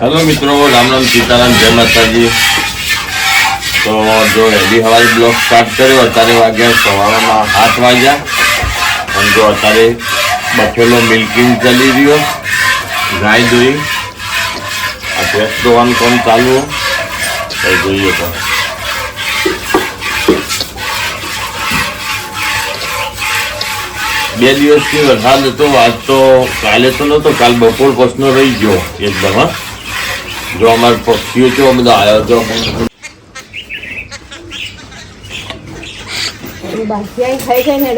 Hello મિત્રો, રામ રામ સીતારામ, જય માતાજી. તો જો હેલી હવારી બ્લોક સ્ટાર્ટ કર્યો, અત્યારે વાગ્યા સવારમાં સાત વાગ્યા. અને જો અત્યારે બફેલો મિલ્કિંગ ચાલી રહ્યો, ગાય દોઈ આ ભેંસ ધોવાનું કામ ચાલુ. એ જોઈએ તો. બે દિવસથી વરસાદ હતો, આજ તો કાલે તો નહોતો, કાલ બપોર પછનો રહી ગયો, એકદમ, હા. જો અમારે પક્ષીઓ કેવા બધા આવ્યો તો બાકી આઈ ખાઈ ખાઈ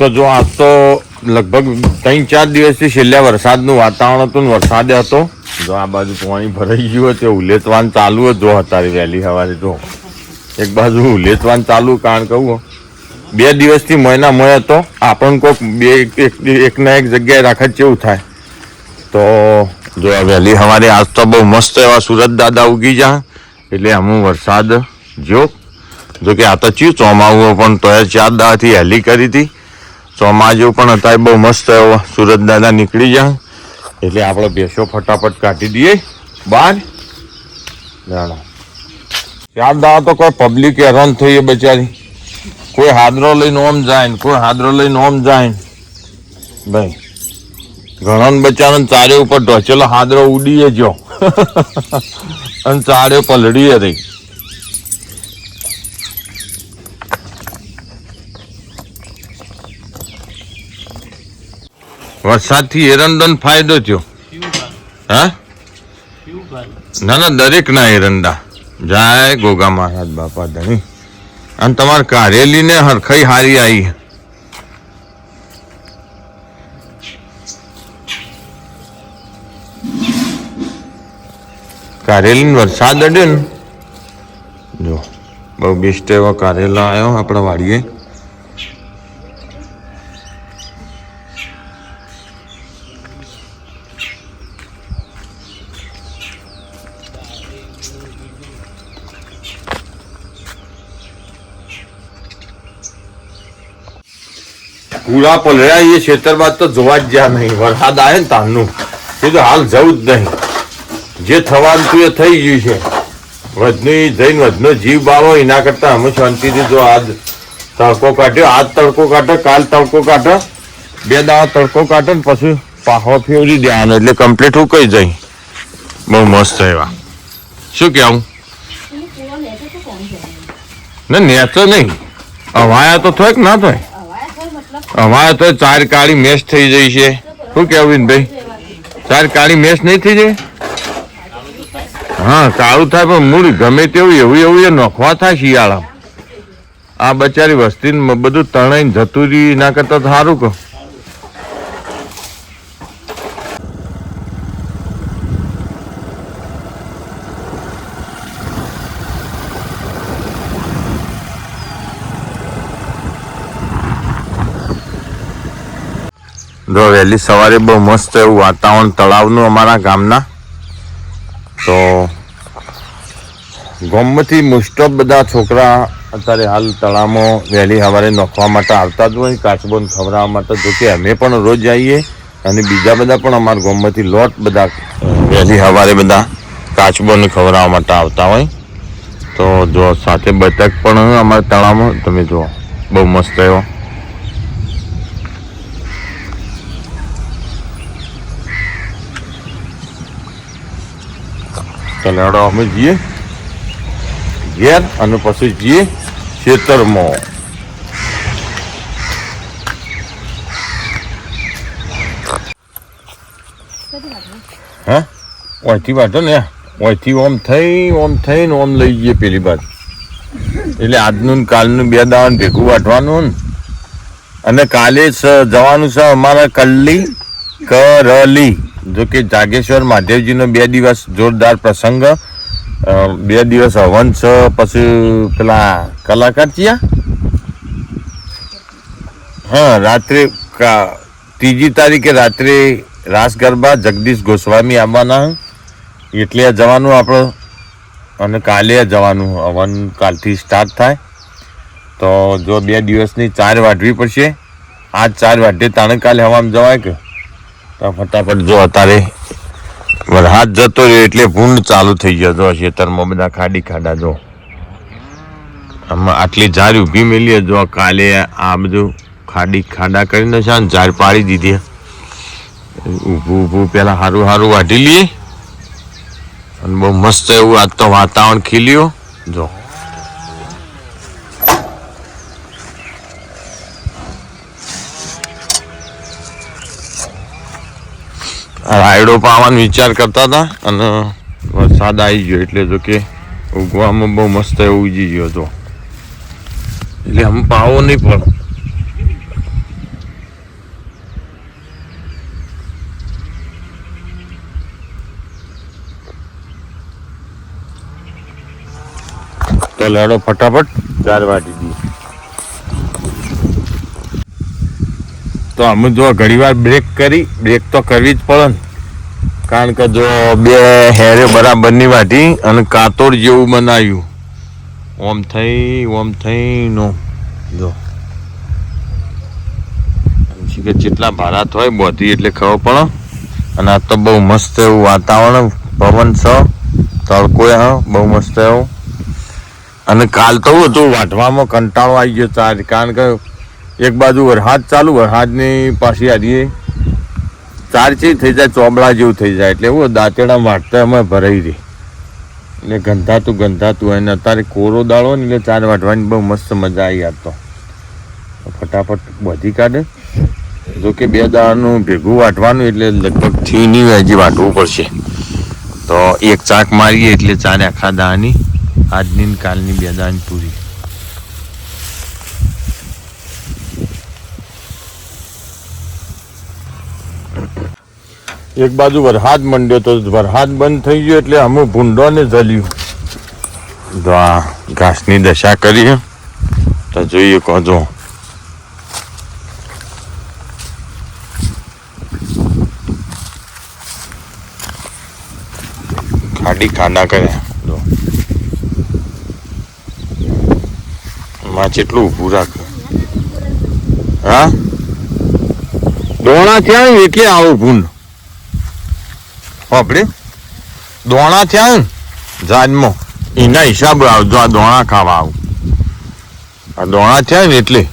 તો તો જો આજ તો લગભગ ત્રણ, ચાર દિવસથી છેલ્લા વરસાદનું વાતાવરણ હતું ને વરસાદ હતો. જો આ બાજુ પાણી ભરાઈ ગયું તે ઉલેતવાન ચાલુ જ જો અત્યારે વહેલી સવારે જો. એક બાજુ ઉલેતવાન ચાલુ, કારણ કહું બે દિવસથી મહિના મય હતો. આપણને કોઈક બે, એક, એક- એકના એક જગ્યાએ રાખે જેવું થાય. તો જો વહેલી સવારે આજ તો બહુ મસ્ત એવા સુરત દાદા ઉગી જા. એટલે આમ વરસાદ જો. જો કે આ તો ચ્યું ચોમાવું પણ તોય ચાર દાથી હેલી કરી હતી. ચોમાજુ પણ અત્યારે બહુ મસ્ત એવો સુરત દાદા નીકળી જાય એટલે આપણે ભેંસો ફટાફટ કાઢી દઈએ. બહાર જાણો દાવા તો કોઈ પબ્લિક હેરાન થઈ બચારી. કોઈ હાદરો લઈને ઓમ જાય ને કોઈ હાદરો લઈને ઓમ જાય. ભાઈ ઘણા બચારાને ચારે ઉપર ઢોચેલો હાદરો ઉડીએ જો અને ચારે પલડીએ રહી વરસાદથી એરંડોને ફાયદો થયો. હા? ના ના દરેક ના એરંડા. જાય ગોગા મહારાજ બાપા ધણી. અને તમારે કારેલી ને હરખાઈ હારી આવી કારેલી ને વરસાદ અડ્યો ને? જો, બહુ બેસ્ટ એવા કારેલા આવ્યો આપણા વાડીએ. પૂરા પલળ્યા એ ખેતર બાદ તો જોવા જ જ્યાં નહીં. વરસાદ આવે ને તારનું. એ તો હાલ જવું જ નહીં. જે થવાનું તું એ થઈ ગયું છે. વધની જઈને વધનો જીવ બાળો એના કરતાં અમે શાંતિથી જો આજ તડકો કાઢ્યો આજ તડકો કાઢો કાલ તડકો કાઢો બે દાવા તડકો કાઢો ને પછી પાહો ફેવરી દેવાનો. એટલે કમ્પ્લીટ ઉકાઈ જાય બહુ મસ્ત એવા. શું કહેવું? ના નેચો નહીં. અવાયા તો થોય કે ના થોય. અમારે તો ચાર કાળી મેચ થઈ જઈ છે. શું કેવું ભાઈ? ચાર કાળી મેચ નહીં થઈ જાય? હા કાળું થાય પણ મૂળ ગમે તેવું એવું એવું એ નોખવા થાય શિયાળા આ બચારી વસ્તીને બધું તણાઈને જતું રહી, એના કરતા સારું કહો. જો વહેલી સવારે બહુ મસ્ત એવું વાતાવરણ તળાવનું અમારા ગામના, તો ગામમાંથી મોસ્ટ ઓફ બધા છોકરા અત્યારે હાલ તળાવમાં વહેલી સવારે નોખવા માટે આવતા જ હોય, કાચબોન ખવડાવવા માટે, જો કે અમે પણ રોજ જઈએ અને બીજા બધા પણ અમારા ગોમમાંથી લોટ બધા વહેલી સવારે બધા કાચબોન ખવડાવવા માટે આવતા હોય. તો જો સાથે બતક પણ અમારા તળાવમાં, તમે જુઓ, બહુ મસ્ત એવો ચાલો અમે જઈએ. ઘેર અને પછી જઈએ ખેતરમાં. હા? ઓયથી વાંધો ને? ઓયથી ઓમ થઈ, ઓમ થઈને ઓમ લઈ જઈએ પેલી બાજુ. એટલે આજનું કાલનું બે દાવાનું ભેગું વાટવાનું અને કાલે જવાનું છે અમારા કલ્લી કરલી. જો કે જાગેશ્વર મહાદેવજીનો બે દિવસ જોરદાર પ્રસંગ બે દિવસ હવન છે પછી પેલા કલાકાર ચિયા? હા, રાત્રે ત્રીજી તારીખે રાત્રે રાસ ગરબા જગદીશ ગોસ્વામી આવવાના એટલે જવાનું આપણે, અને કાલે જવાનું, હવન કાલથી સ્ટાર્ટ થાય. તો જો બે દિવસની ચાર વાઢવી પડશે. આજ ચાર વાઢે તાણે કાલે હવામાં જવાય કે? ફટાફટ જો અત્યારે વરસાદ જતો રહ્યો એટલે ભૂંડ ચાલુ થઈ ગયો. જો ખેતરમાં બધા ખાડી ખાડા જો. આમાં આટલી ઝાડ ઊભી મેલી જો કાલે આ બધું ખાડી ખાડા કરીને છે ને ઝાડ પાડી દીધી. ઊભું ઊભું પહેલાં સારું સારું વાઢી લઈએ. અને બહુ મસ્ત એવું આજ તો વાતાવરણ ખીલ્યું. જો. રાયડો પાવાનો વિચાર કરતા હતા અને વરસાદ આવી ગયો એટલે જો કે ઉગવામાં બહુ મસ્ત ઉગી ગયો હતો. એટલે આમ પાવો નહીં પણ તો લાડો ફટાફટ ચાર વાટી દઈએ. તો અમે જો ઘણી વાર બ્રેક કરી બ્રેક તો કરવી જ પડે ને. કારણ કે જો બે હેરે બરાબરની વાટી અને કાતોડ જેવું બનાવ્યું. ઓમ થઈ ઓમ થઈ નો જો કે જેટલા ભારત હોય બોધી એટલે ખબર પડે. અને આ તો બહુ મસ્ત એવું વાતાવરણ, પવન છે, તડકો બહુ મસ્ત એવું. અને કાલ તો હતું? વાઢવામાં કંટાળો આવી ગયો ચાર, કારણ કે એક બાજુ વરસાદ ચાલુ વરસાદની પાછી આવીએ ચાર ચી થઈ જાય ચોબડા જેવું થઈ જાય. એટલે એવું દાંતેડા વાટતા અમે ભરાઈ રહી. એટલે ગંધાતું ગંધાતું હોય ને અત્યારે કોરો દાળો ને એટલે ચાર વાટવાની બહુ મસ્ત મજા આવી આવતો ફટાફટ બધી કાઢે. જો કે બે દાળનું ભેગું વાટવાનું એટલે લગભગ છીની હજી વાટવું પડશે. તો એક ચાક મારીએ એટલે ચારે આખા દાળની, આજની કાલની બે દાળની પૂરી. એક બાજુ વરસાદ મંડ્યો તો વરસાદ બંધ થઈ ગયો એટલે અમુક ભૂંડો ને જલ્યું. તો આ ઘાસની દશા કરી તો જોઈએ કહો ખાડી ખાડા કર્યા. જો. માં કેટલું ઊભું રાખ્યું હા? દોણા થયા ને એટલે આવું ભૂંડ આપણે દોણા થયા ને જાનમાં એના હિસાબ આવજો, આ દોણા ખાવા આવું. આ દોણા થયા ને એટલે.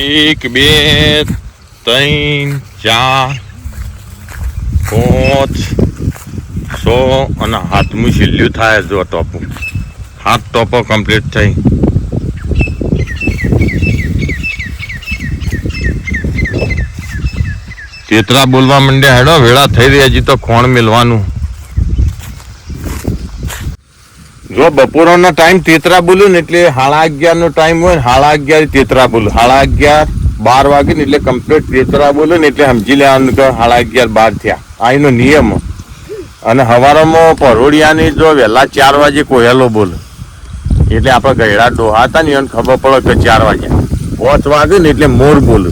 એક, બે, ત્રણ, ચાર, પાંચ સો અને હાથમું છેલ્લું થાય જો ટોપું. હાથ ટોપો કમ્પ્લીટ થઈ. તેતરા બોલવા માંડ્યા હેડો, વેળા થઈ રહ્યા હજી તો ખોણ મેલવાનું. જો બપોરનો ટાઈમ તેતરા બોલું ને એટલે સાડા અગિયાર નો ટાઈમ હોય ને સાડા અગિયાર તેતરા બોલું. સાડા અગિયાર, બાર વાગે ને એટલે કમ્પ્લીટ તેતરા બોલું ને એટલે સમજી લેવાનું કે સાડા અગિયાર, બાર થયા. આ એનો નિયમ. અને હવારમાં પરોડિયાની જો વહેલા ચાર વાગે કોયલો બોલે. એટલે આપણે ગયડા ડોહા હતા ને, એને ખબર પડે કે ચાર વાગ્યા પાંચ વાગે ને એટલે મોર બોલે.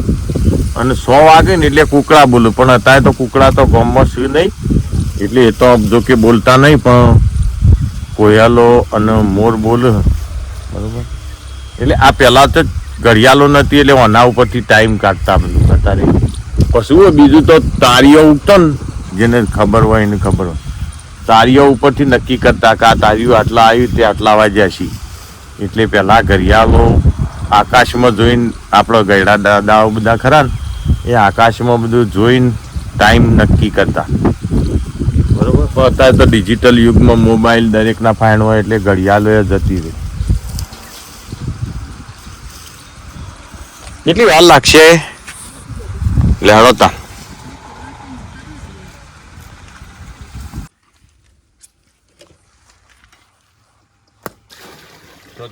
અને સો વાગે ને એટલે કુકડા બોલે. પણ અત્યારે તો કુકડા તો ગમમાં શું નહીં. એટલે એ તો જો કે બોલતા નહીં, પણ કોયલો અને મોર બોલે. બરાબર? એટલે આ પહેલાં તો ઘડિયાળો નથી, એટલે ઓના ઉપરથી ટાઈમ કાઢતા બધું અત્યારે. પછી હોય, બીજું તો તારીઓ ઉગતો ને. જેને ખબર હોય એને ખબર હોય. તારીઓ ઉપરથી નક્કી કરતા કે આ તારીઓ આટલા આવી તે આટલા વાગ્યા છે. એટલે પહેલાં ઘડિયાળો આકાશમાં જોઈને આપણો ગયડા દાદાઓ બધા ખરા એ આકાશમાં બધું જોઈને ટાઈમ નક્કી કરતા. બરાબર? અત્યારે તો ડિજિટલ યુગમાં મોબાઈલ દરેકના ફાઇન હોય એટલે ઘડિયાળો જતી રહી. કેટલી વાર લાગશે? લેડો તા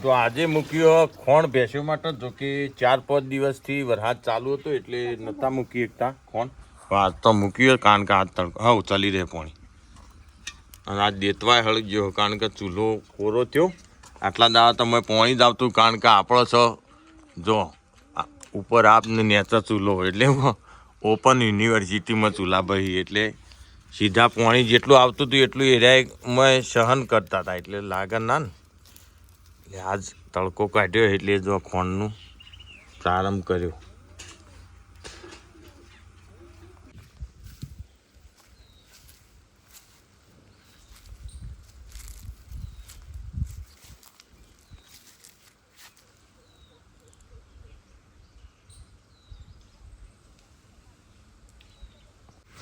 તો આજે મૂક્યો ખોણ ભેંસો માટે, જો કે ચાર પાંચ દિવસથી વરસાદ ચાલુ હતો એટલે નતા મૂકી એકતા ખોણ. આજ તો મૂક્યો કારણ કે આજ તડકો હા ચાલી રહે પાણી. અને આજ દેતવાય હળી ગયો, કારણ કે ચૂલો કોરો થયો. આટલા દાવા તમે પોણી જ આવતું, કારણ કે આપણો છો, જો ઉપર આપને નેચર ચૂલો એટલે ઓપન યુનિવર્સિટીમાં ચૂલા ભાઈ એટલે સીધા પોણી જેટલું આવતું હતું એટલું એરિયા મેં સહન કરતા હતા, એટલે લાગે ના ને. એટલે આજ તડકો કાઢ્યો એટલે જો ખોણનું પ્રારંભ કર્યો.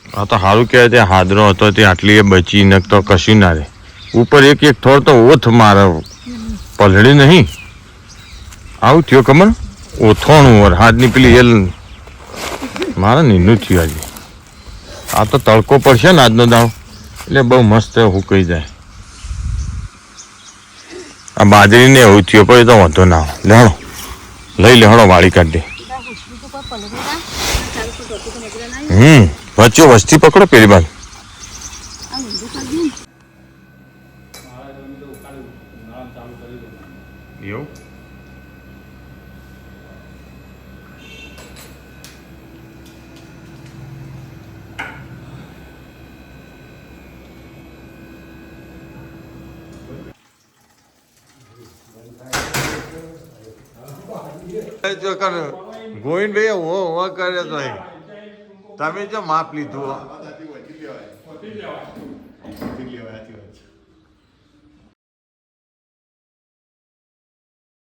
આ તો સારું કહેવાય તે હાદરો હતો તે આટલી એ બચી નક તો કશું ના રે. ઉપર એક એક થોડ તો ઓથ મારે પલળી નહીં. આવું થયો કમર ઓથોણું વર. હાથની પેલી એલ મારે નીનું થયું આજે. આ તો તડકો પડશે ને આજનો દાણો. એટલે બહુ મસ્ત હુકાઈ જાય. આ બાજરીને એવું થયો પણ એ તો વાંધો ના લેણો લઈ લેહણો વાળી કાઢી હમ વચ્ચે વસ્તી પકડો પેલી બાજુ એવું ગોવિંદભાઈ હો હો કરે તો. તમે જો માપ લીધું